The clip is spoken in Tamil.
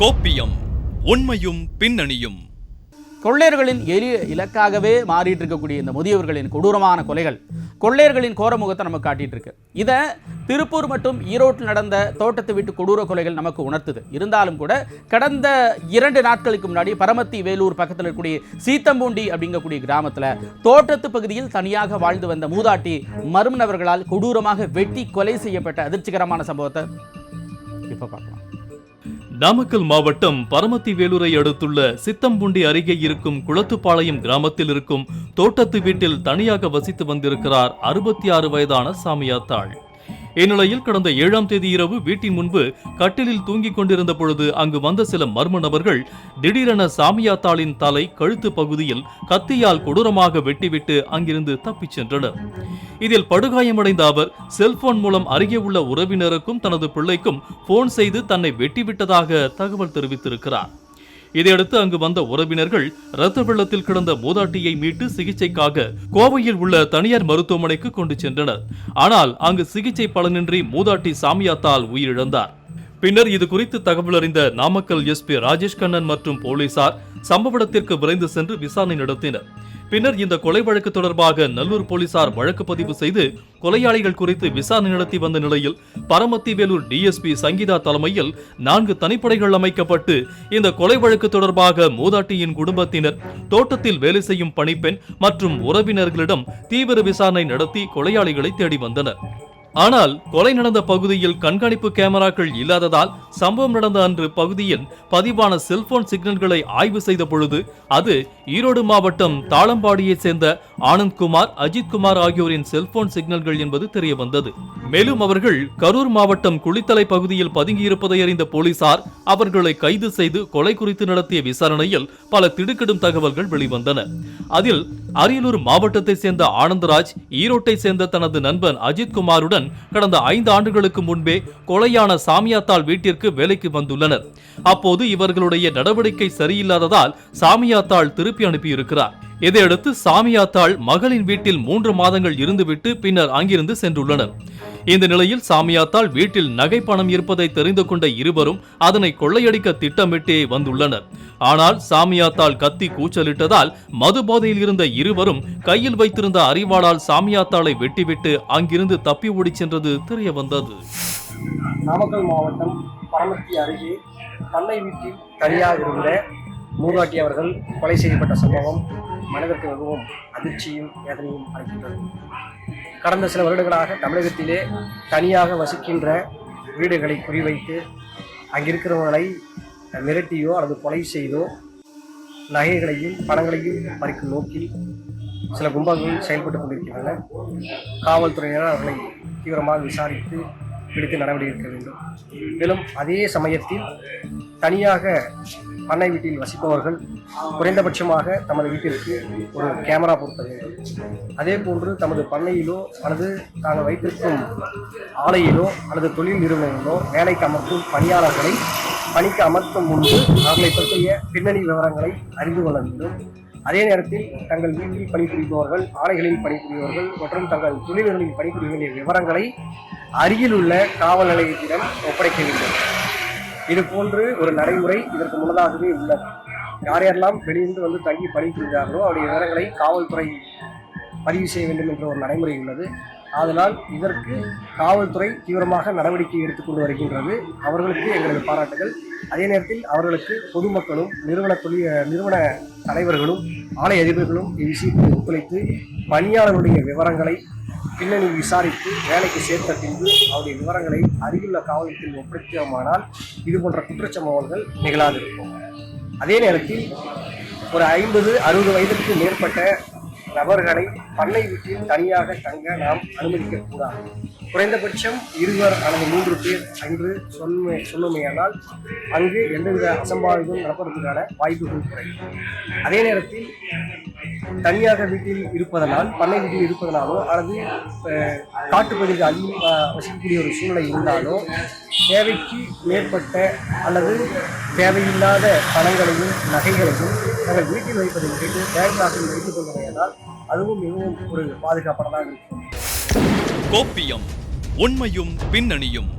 கோப்பியம் உண்மையும் பின்னணியும். கொள்ளையர்களின் எளிய இலக்காகவே மாறிட்டு இருக்கக்கூடிய இந்த முதியவர்களின் கொடூரமான கொலைகள் கொள்ளையர்களின் கோரமுகத்தை நமக்கு காட்டிட்டு இருக்கு இதை திருப்பூர் மற்றும் ஈரோட்டில் நடந்த தோட்டத்தை விட்டு கொடூர கொலைகள் நமக்கு உணர்த்துது. இருந்தாலும் கூட கடந்த இரண்டு நாட்களுக்கு முன்னாடி பரமத்தி வேலூர் பக்கத்தில் இருக்கக்கூடிய சீத்தம்பூண்டி அப்படிங்கக்கூடிய கிராமத்தில் தோட்டத்து பகுதியில் தனியாக வாழ்ந்து வந்த மூதாட்டி மர்ம கொடூரமாக வெட்டி கொலை செய்யப்பட்ட அதிர்ச்சிகரமான சம்பவத்தை இப்போ பார்க்கலாம். நாமக்கல் மாவட்டம் பரமத்தி வேலூரை அடுத்துள்ள சித்தம்புண்டி அருகே இருக்கும் குளத்துப்பாளையம் கிராமத்தில் இருக்கும் தோட்டத்து வீட்டில் தனியாக வசித்து வந்திருக்கிறார் அறுபத்தி ஆறு வயதான சாமியாத்தாள். இந்நிலையில் கடந்த ஏழாம் தேதி இரவு வீட்டின் முன்பு கட்டிலில் தூங்கிக் கொண்டிருந்த பொழுது அங்கு வந்த சில மர்ம நபர்கள் திடீரென சாமியாத்தாளின் தலை கழுத்து பகுதியில் கத்தியால் கொடூரமாக வெட்டிவிட்டு அங்கிருந்து தப்பிச் சென்றனர். இதில் படுகாயமடைந்த அவர் செல்போன் மூலம் அருகே உள்ள உறவினருக்கும் தனது பிள்ளைக்கும் போன் செய்து தன்னை வெட்டிவிட்டதாக தகவல் தெரிவித்திருக்கிறார். இதையடுத்து அங்கு வந்த உறவினர்கள் ரத்த வெள்ளத்தில் கிடந்த மூதாட்டியை மீட்டு சிகிச்சைக்காக கோவையில் உள்ள தனியார் மருத்துவமனைக்கு கொண்டு சென்றனர். ஆனால் அங்கு சிகிச்சை பலனின்றி மூதாட்டி சாமியாத்தால் உயிரிழந்தார். பின்னர் இது குறித்து தகவல் அறிந்த நாமக்கல் எஸ்பி ராஜேஷ் கண்ணன் மற்றும் போலீசார் சம்பவ இடத்திற்கு விரைந்து சென்று விசாரணை நடத்தினர். பின்னர் இந்த கொலை வழக்கு தொடர்பாக நல்லூர் போலீசார் வழக்கு பதிவு செய்து கொலையாளிகள் குறித்து விசாரணை நடத்தி வந்த நிலையில் பரமத்தி வேலூர் டிஎஸ்பி சங்கீதா தலைமையில் நான்கு தனிப்படைகள் அமைக்கப்பட்டு இந்த கொலை வழக்கு தொடர்பாக மூதாட்டியின் குடும்பத்தினர் தோட்டத்தில் வேலை செய்யும் பணிப்பெண் மற்றும் உறவினர்களிடம் தீவிர விசாரணை நடத்தி கொலையாளிகளை தேடி வந்தனர். ஆனால் கொலை நடந்த பகுதியில் கண்காணிப்பு கேமராக்கள் இல்லாததால் சம்பவம் நடந்த அன்று பகுதியில் பதிவான செல்போன் சிக்னல்களை ஆய்வு செய்த பொழுது அது ஈரோடு மாவட்டம் தாளம்பாடியைச் சேர்ந்த ஆனந்த்குமார் அஜித்குமார் ஆகியோரின் செல்போன் சிக்னல்கள் என்பது தெரிய வந்தது மேலும் அவர்கள் கரூர் மாவட்டம் குளித்தலை பகுதியில் பதுங்கியிருப்பதை அறிந்த போலீசார் அவர்களை கைது செய்து கொலை குறித்து நடத்திய விசாரணையில் பல திடுக்கிடும் தகவல்கள் வெளிவந்தன. அதில் அரியலூர் மாவட்டத்தை சேர்ந்த ஆனந்தராஜ் ஈரோட்டை சேர்ந்த தனது நண்பன் அஜித்குமாருடன் கடந்த ஐந்து ஆண்டுகளுக்கு முன்பே கொலையான சாமியாத்தாள் வீட்டிற்கு வேலைக்கு வந்துள்ளனர். அப்போது இவர்களுடைய நடவடிக்கை சரியில்லாததால் சாமியாத்தாள் திருப்பி அனுப்பியிருக்கிறார். இதையடுத்து சாமியாத்தாள் மகளின் வீட்டில் மூன்று மாதங்கள் இருந்துவிட்டு பின்னர் அங்கிருந்து சென்றுள்ளனர். இந்த நிலையில் சாமியாத்தால் வீட்டில் நகை பணம் இருப்பதை தெரிந்து கொண்ட இருவரும் அதனை கொள்ளையடிக்க திட்டமிட்டே வந்துள்ளனர். ஆனால் சாமியாத்தால் கத்தி கூச்சலிட்டதால் மது போதையில் இருந்த இருவரும் கையில் வைத்திருந்த அறிவாளால் சாமியாத்தாளை வெட்டிவிட்டு அங்கிருந்து தப்பி ஓடி சென்றது தெரிய வந்தது நாமக்கல் மாவட்டம் பரமத்தி அருகே பண்ணை வீட்டில் தனியாக இருந்த மூதாட்டி அவர்கள் கொலை செய்யப்பட்ட சம்பவம் மனதிற்கு மிகவும் அதிர்ச்சியும் வேதனையும் அளிக்கின்றது. கடந்த சில வருடங்களாக தமிழகத்திலே தனியாக வசிக்கின்ற வீடுகளை குறிவைத்து அங்கிருக்கிறவர்களை மிரட்டியோ அல்லது கொலை செய்தோ நகைகளையும் பணங்களையும் பறிக்கும் நோக்கில் சில கும்பங்கள் செயல்பட்டுக் கொண்டிருக்கின்றன. காவல்துறையினர் அவர்களை தீவிரமாக விசாரித்து பிடித்து நடவடிக்கை எடுக்க வேண்டும். மேலும் அதே சமயத்தில் தனியாக பண்ணை வீட்டில் வசிப்பவர்கள் குறைந்தபட்சமாக தமது வீட்டிற்கு ஒரு கேமரா பொருத்த வேண்டும். அதே போன்று தமது பண்ணையிலோ அல்லது தாங்கள் வைத்திருக்கும் ஆலையிலோ அல்லது தொழில் நிறுவனங்களிலோ வேலைக்கு அமர்த்தும் பணியாளர்களை பணிக்கு அமர்த்தும் முன்பு அவர்களை பற்றிய பின்னணி விவரங்களை அறிந்து கொள்ள வேண்டும். அதே நேரத்தில் தங்கள் வீட்டில் பணிபுரிபவர்கள் ஆலைகளில் பணிபுரிபவர்கள் மற்றும் தங்கள் தொழில்களில் பணிபுரிய வேண்டிய விவரங்களை அருகில் உள்ள காவல் நிலையத்திடம் ஒப்படைக்க வேண்டும். இது போன்று ஒரு நடைமுறை இதற்கு முன்னதாகவே உள்ளது யார் யாரெல்லாம் வெளியிருந்து வந்து தங்கி பணிபுரிகிறார்களோ அவருடைய விவரங்களை காவல்துறை பதிவு செய்ய வேண்டும் என்ற ஒரு நடைமுறை உள்ளது. ஆதலால் இதற்கு காவல்துறை தீவிரமாக நடவடிக்கை எடுத்துக்கொண்டு வருகின்றது. அவர்களுக்கு எங்களது பாராட்டுகள். அதே நேரத்தில் அவர்களுக்கு பொதுமக்களும் நிறுவன தொழில் நிறுவன தலைவர்களும் ஆலை அதிபர்களும் இவ்விஷயத்தில் ஒத்துழைத்து பணியாளர்களுடைய விவரங்களை பின்னணி விசாரித்து வேலைக்கு சேர்த்த பின்பு அவருடைய விவரங்களை அருகிலுள்ள காவலத்தில் ஒப்படைத்தோமானால் இது போன்ற குற்றச்சம்பவங்கள் நிகழாதிருக்கும். அதே நேரத்தில் ஒரு ஐம்பது அறுபது வயதிற்கு மேற்பட்ட நபர்களை பண்ணை வீட்டில் தனியாக தங்க நாம் அனுமதிக்கக்கூடாது குறைந்தபட்சம் இருவர் அல்லது மூன்று பேர் என்று சொன்மை சொன்னமையானால் அங்கு எந்தவித அசம்பாவிதம் நடப்பதற்கான வாய்ப்புகள் குறையும். அதே நேரத்தில் தனியாக வீட்டில் இருப்பதனால் பண்ணை வீட்டில் இருப்பதனாலோ அல்லது காட்டுப்பகுதியில் அதிகம் வசிக்கக்கூடிய ஒரு சூழ்நிலை இருந்தாலோ தேவைக்கு மேற்பட்ட அல்லது தேவையில்லாத பணங்களையும் நகைகளையும் நாங்கள் வீட்டில் வைப்பதை விட்டு தேவையாக வைத்துக் கொள்வதையானால் அதுவும் மிகவும் ஒரு பாதுகாப்பானதாக இருக்கும். கோப்பியம் உண்மையும் பின்னணியும்.